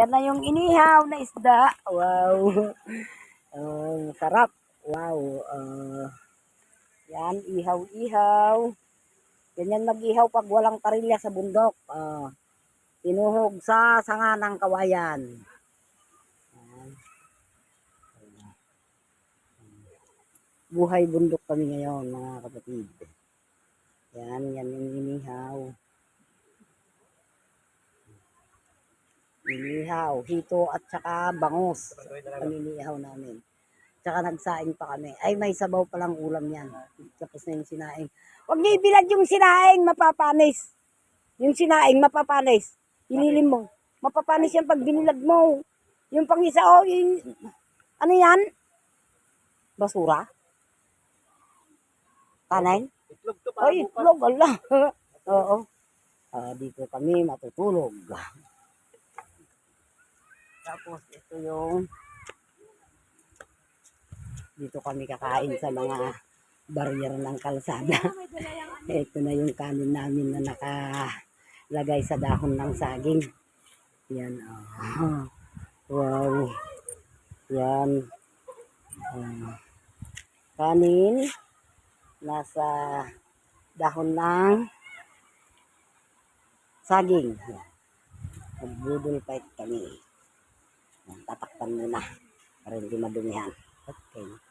Ayan na yung inihaw na isda. Wow. Ang sarap. Wow. ah yan, ihaw-ihaw. Ganyan mag-ihaw pag walang karilya sa bundok. Ah tinuhog sa sanga ng kawayan. Ayan. Buhay bundok kami ngayon, mga kapatid. Yan, yan yung inihaw. Inihaw, hito at saka bangus. Ang inihaw namin. Tsaka nagsaing pa kami. Ay, may sabaw palang ulam yan. Tapos na yung sinaing. Huwag niyo ibilad yung sinaing, mapapanis. Yung sinaing, mapapanis. Ililim mo. Mapapanis yan pag binilad mo. Yung pang isa, oh, yung, ano yan? Basura? Kanin? Itlog to Ay, itlog, ala. Oo. Ah, dito kami matutulog. Tapos ito yung dito kami kakain sa mga barrier ng kalsada. ito na yung kanin namin na nakalagay sa dahon ng saging. Yan. Oh. Wow. Yan. Ah. kanin nasa dahon ng saging. Yan. Magbudol pa kami. Yan, tatakpan muna para hindi madumihan. Okay.